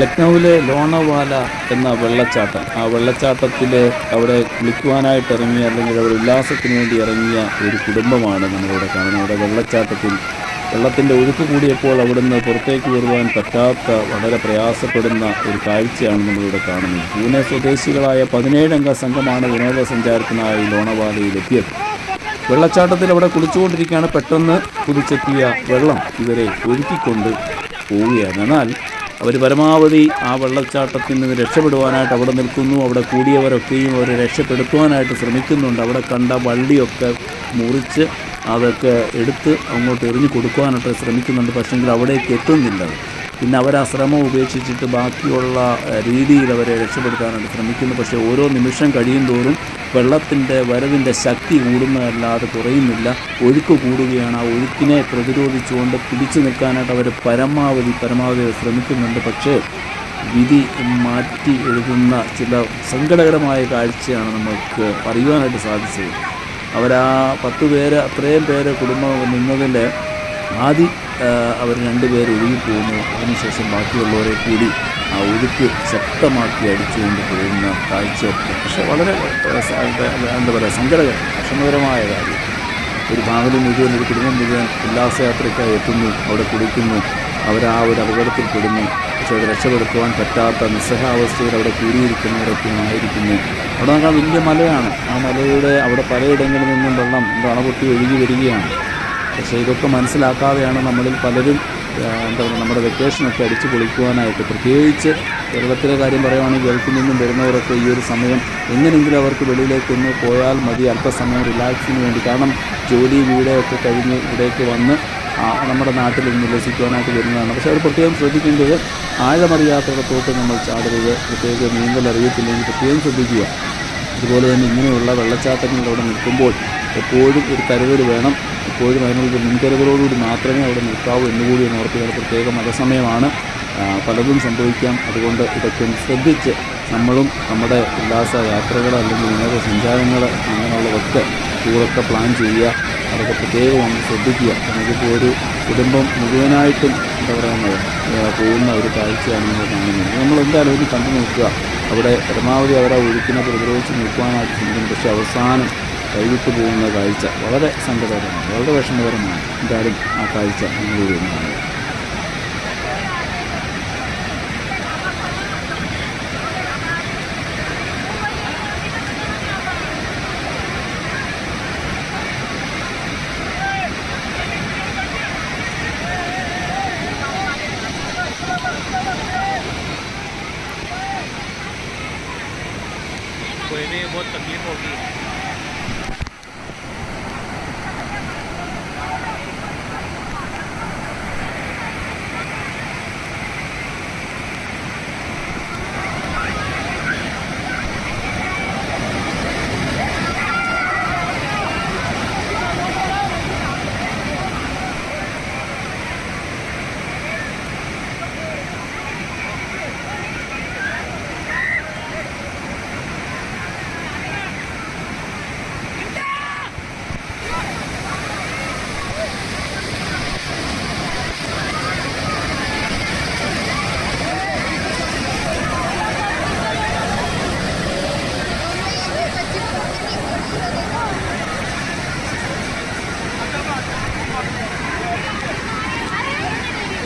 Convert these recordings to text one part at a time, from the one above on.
ലക്നൗവിലെ ലോണവാല എന്ന വെള്ളച്ചാട്ടം. ആ വെള്ളച്ചാട്ടത്തിൽ അവിടെ കുളിക്കുവാനായിട്ട് ഇറങ്ങിയ അല്ലെങ്കിൽ അവിടെ ഉല്ലാസത്തിന് വേണ്ടി ഇറങ്ങിയ ഒരു കുടുംബമാണ് നമ്മളിവിടെ കാണുന്നത്. അവിടെ വെള്ളച്ചാട്ടത്തിൽ വെള്ളത്തിന്റെ ഒഴുക്ക് കൂടിയപ്പോൾ അവിടുന്ന് പുറത്തേക്ക് വരുവാൻ പറ്റാത്ത വളരെ പ്രയാസപ്പെടുന്ന ഒരു കാഴ്ചയാണ് നമ്മളിവിടെ കാണുന്നത്. പൂനെ സ്വദേശികളായ പതിനേഴംഗ സംഘമാണ് വിനോദസഞ്ചാരത്തിനായി ലോണവാലയിലെത്തിയത് വെള്ളച്ചാട്ടത്തിൽ അവിടെ കുളിച്ചുകൊണ്ടിരിക്കുകയാണ്. പെട്ടെന്ന് കുതിച്ചെത്തിയ വെള്ളം ഇവരെ ഒഴുക്കിക്കൊണ്ട് പോവുകയാണ്. എന്നാൽ അവർ പരമാവധി ആ വെള്ളച്ചാട്ടത്തിൽ നിന്ന് രക്ഷപ്പെടുവാനായിട്ട് അവിടെ നിൽക്കുന്നു. അവിടെ കൂടിയവരൊക്കെയും അവരെ രക്ഷപ്പെടുത്തുവാനായിട്ട് ശ്രമിക്കുന്നുണ്ട്. അവിടെ കണ്ട വള്ളിയൊക്കെ മുറിച്ച് അതൊക്കെ എടുത്ത് അങ്ങോട്ട് എറിഞ്ഞു കൊടുക്കുവാനായിട്ട് ശ്രമിക്കുന്നുണ്ട്. പക്ഷെങ്കിൽ അവിടേക്ക് എത്തുന്നില്ല. പിന്നെ അവർ ആ ശ്രമം ഉപേക്ഷിച്ചിട്ട് ബാക്കിയുള്ള രീതിയിൽ അവരെ രക്ഷപ്പെടുത്താനായിട്ട് ശ്രമിക്കുന്നു. പക്ഷേ ഓരോ നിമിഷം കഴിയും തോറും വെള്ളത്തിന്റെ വരവിന്റെ ശക്തി കൂടുന്നതല്ലാതെ കുറയുന്നില്ല. ഒഴുക്ക് കൂടുകയാണ്. ആ ഒഴുക്കിനെ പ്രതിരോധിച്ചുകൊണ്ട് പിടിച്ചു നിൽക്കാനായിട്ട് അവർ പരമാവധി പരമാവധി ശ്രമിക്കുന്നുണ്ട്. പക്ഷേ വിധി മാറ്റി എഴുതുന്ന ചില സങ്കടകരമായ കാഴ്ചയാണ് നമുക്ക് അറിയുവാനായിട്ട് സാധിച്ചത്. അവരാ പത്ത് പേര് അത്രയും പേര് കുടുംബം നിന്നതിൽ ആദ്യം അവർ രണ്ടുപേർ ഒഴുകിപ്പോകുന്നു അതിനുശേഷം ബാക്കിയുള്ളവരെ കൂടി ആ ഒഴുക്ക് ശക്തമാക്കി അടിച്ചുകൊണ്ട് പോകുന്ന കാഴ്ചയൊക്കെ പക്ഷേ വളരെ എന്താ പറയുക സങ്കടകരം വിഷമകരമായ കാര്യം. ഒരു ഫാമിലി മുഴുവൻ ഒരു കുടുംബം മുഴുവൻ ഉല്ലാസയാത്രയ്ക്കായി എത്തുന്നു അവിടെ കുടിക്കുന്നു അവർ ആ ഒരു അപകടത്തിൽപ്പെടുന്നു പക്ഷേ അത് രക്ഷപ്പെടുത്തുവാൻ പറ്റാത്ത നിസ്സഹാവസ്ഥയിൽ അവിടെ കൂടിയിരിക്കുന്നവരൊക്കെ ആയിരിക്കുന്നു അവിടെ നോക്കാൻ വലിയ മലയാണ്. ആ മലയുടെ അവിടെ പലയിടങ്ങളിൽ നിന്നും വെള്ളം അണപൊട്ടി ഒഴുകി വരികയാണ്. പക്ഷേ ഇതൊക്കെ മനസ്സിലാക്കാതെയാണ് നമ്മളിൽ പലരും എന്താ പറയുക നമ്മുടെ വെക്കേഷനൊക്കെ അടിച്ചു പൊളിക്കുവാനായിട്ട് പ്രത്യേകിച്ച് കേരളത്തിലെ കാര്യം പറയുവാണെങ്കിൽ ഗൾഫിൽ നിന്നും വരുന്നവരൊക്കെ ഈ ഒരു സമയം എങ്ങനെയെങ്കിലും അവർക്ക് വെളിയിലേക്കൊന്ന് പോയാൽ മതി അല്പസമയം റിലാക്സിന് വേണ്ടി. കാരണം ജോലി വീടൊക്കെ കഴിഞ്ഞ് ഇവിടേക്ക് വന്ന് നമ്മുടെ നാട്ടിൽ ഉല്ലസിക്കുവാനായിട്ട് വരുന്നതാണ്. പക്ഷേ അവർ പ്രത്യേകം ശ്രദ്ധിക്കേണ്ടത് ആഴമറിയാത്തിടത്തോട്ട് നമ്മൾ ചാടരുത് പ്രത്യേക നീന്തൽ അറിയത്തില്ലെങ്കിൽ പ്രത്യേകം ശ്രദ്ധിക്കുക. അതുപോലെ തന്നെ ഇങ്ങനെയുള്ള വെള്ളച്ചാട്ടങ്ങളിലൂടെ നിൽക്കുമ്പോൾ എപ്പോഴും ഒരു കരുതൽ വേണം. എപ്പോഴും അതിനുള്ള മുൻകരുതലോടുകൂടി മാത്രമേ അവിടെ നിൽക്കാവൂ എന്നുകൂടി എന്ന് അത് പ്രത്യേക മതസമയമാണ്. പലതും സംഭവിക്കാം. അതുകൊണ്ട് ഇതൊക്കെ ശ്രദ്ധിച്ച് നമ്മളും നമ്മുടെ ഉല്ലാസ യാത്രകൾ അല്ലെങ്കിൽ വിനോദസഞ്ചാരങ്ങൾ അങ്ങനെയുള്ളതൊക്കെ ടൂറൊക്കെ പ്ലാൻ ചെയ്യുക. അതൊക്കെ പ്രത്യേകം ഒന്ന് ശ്രദ്ധിക്കുക. നമുക്കിപ്പോൾ ഒരു കുടുംബം മുഴുവനായിട്ടും എന്താ പറയുന്നത് പോകുന്ന ഒരു കാഴ്ചയാണ് നമ്മൾ കാണുന്നത്. നമ്മൾ എന്തായാലും ഇത് കണ്ടു നോക്കുക. അവിടെ പരമാവധി അവരെ ഒഴുക്കിനെ പ്രതിരോധിച്ച് നിൽക്കുവാനായിട്ട് ശ്രമിക്കുന്നു പക്ഷേ അവസാനം കൈവിട്ടു പോകുന്ന കാഴ്ച വളരെ സങ്കടകരമാണ് വളരെ വിഷമകരമാണ് എന്തായാലും ആ കാഴ്ച നമ്മളിവിടെ ഒന്ന് കാണുക कोई नहीं बहुत तकलीफ होगी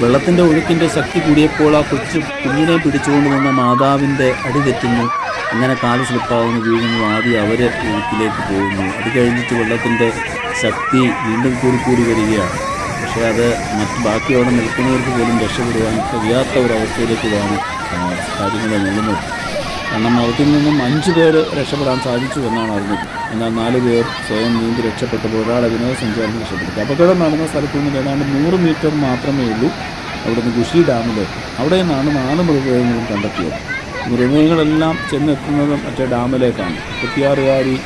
വെള്ളത്തിന്റെ ഒഴുക്കിന്റെ ശക്തി കൂടിയപ്പോൾ ആ കൊച്ചു കുഞ്ഞിനെ പിടിച്ചുകൊണ്ട് വന്ന മാതാവിന്റെ അടി തെറ്റുന്നു അങ്ങനെ കാൽ സ്ലിപ്പാവുന്നു വീഴുന്നു. ആദ്യം അവർ ഒഴുക്കിലേക്ക് പോകുന്നു. അത് കഴിഞ്ഞിട്ട് വെള്ളത്തിന്റെ ശക്തി വീണ്ടും കൂടി കൂടി വരികയാണ്. പക്ഷേ അത് മറ്റ് ബാക്കി അവിടെ നിൽക്കുന്നവർക്ക് പോലും രക്ഷപ്പെടുവാൻ കഴിയാത്ത ഒരവസ്ഥയിലേക്കാണ് കാര്യങ്ങൾ നീളുന്നത്. കാരണം അവർക്ക് നിന്നും അഞ്ച് പേര് രക്ഷപ്പെടാൻ സാധിച്ചു എന്നാണ് അറിഞ്ഞത് എന്നാൽ നാല് പേർ സ്വയം നീന്തി രക്ഷപ്പെട്ടപ്പോൾ ഒരാളെ വിനോദസഞ്ചാരം രക്ഷപ്പെടുത്തി. അപകടം നടന്ന സ്ഥലത്തു നിന്ന് ഏതാണ്ട് നൂറ് മീറ്റർ മാത്രമേ ഉള്ളൂ. അവിടുന്ന് ഖുഷി ഡാമിലെ. അവിടെ നിന്നാണ് നാല് മൃതദേഹങ്ങളും കണ്ടെത്തിയത്. മൃതദേഹങ്ങളെല്ലാം ചെന്നെത്തുന്നത് മറ്റേ ഡാമിലേക്കാണ്. മുപ്പത്തിയാറുകാരി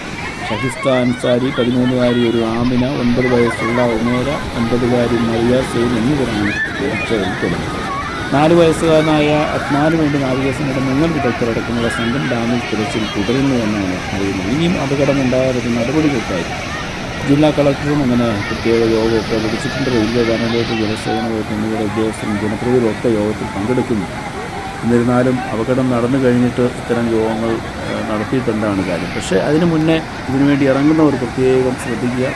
ഷഹിസ്ത അൻസാരി പതിമൂന്നുകാരി ഒരു ആമിന ഒൻപത് വയസ്സുള്ള ഒമേര ഒൻപതുകാരി മറിയ സെയിൻ എന്നിവരാണ് രക്ഷപ്പെടുന്നത് നാല് വയസ്സുകാരനായ അത്നാന് വേണ്ടി നാവികസേനയുടെ മുങ്ങൽ വിദഗ്ധരടക്കമുള്ള സംഘം ഡാമിൽ തിരച്ചിൽ തുടരുന്നു എന്നാണ് അറിയുന്നത്. ഇനിയും അപകടമുണ്ടാകാതെ നടപടികൾക്കായി ജില്ലാ കളക്ടറും അങ്ങനെ പ്രത്യേക യോഗമൊക്കെ വിളിച്ചിട്ടുണ്ട്. റെയിൽവേ ഗാനവേറ്റ് ജലസേവന വകുപ്പ് എന്നിവയുടെ ഉദ്യോഗസ്ഥരും ജനപ്രതിനിധികളും ഒക്കെ യോഗത്തിൽ പങ്കെടുക്കുന്നു. എന്നിരുന്നാലും അപകടം നടന്നു കഴിഞ്ഞിട്ട് ഇത്തരം യോഗങ്ങൾ നടത്തിയിട്ടുണ്ടാണ് കാര്യം? പക്ഷേ അതിനു മുന്നേ ഇതിനുവേണ്ടി ഇറങ്ങുന്നവർ പ്രത്യേകം ശ്രദ്ധിക്കുക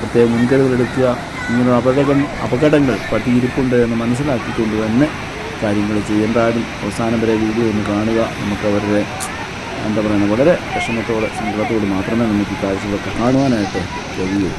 പ്രത്യേക മുൻകരുതലെടുക്കുക ഇങ്ങനെ അപകടം അപകടങ്ങൾ പറ്റിയിരിപ്പുണ്ട് എന്ന് മനസ്സിലാക്കിക്കൊണ്ട് തന്നെ കാര്യങ്ങൾ ചെയ്യേണ്ടാലും അവസാനം വരെ വീഡിയോ ഒന്ന് കാണുക. നമുക്ക് അവരുടെ എന്താ പറയുക വളരെ വിഷമത്തോടെ സങ്കടത്തോട് മാത്രമേ നമുക്ക് ഈ കാഴ്ചകളൊക്കെ കാണുവാനായിട്ട് കഴിയൂ.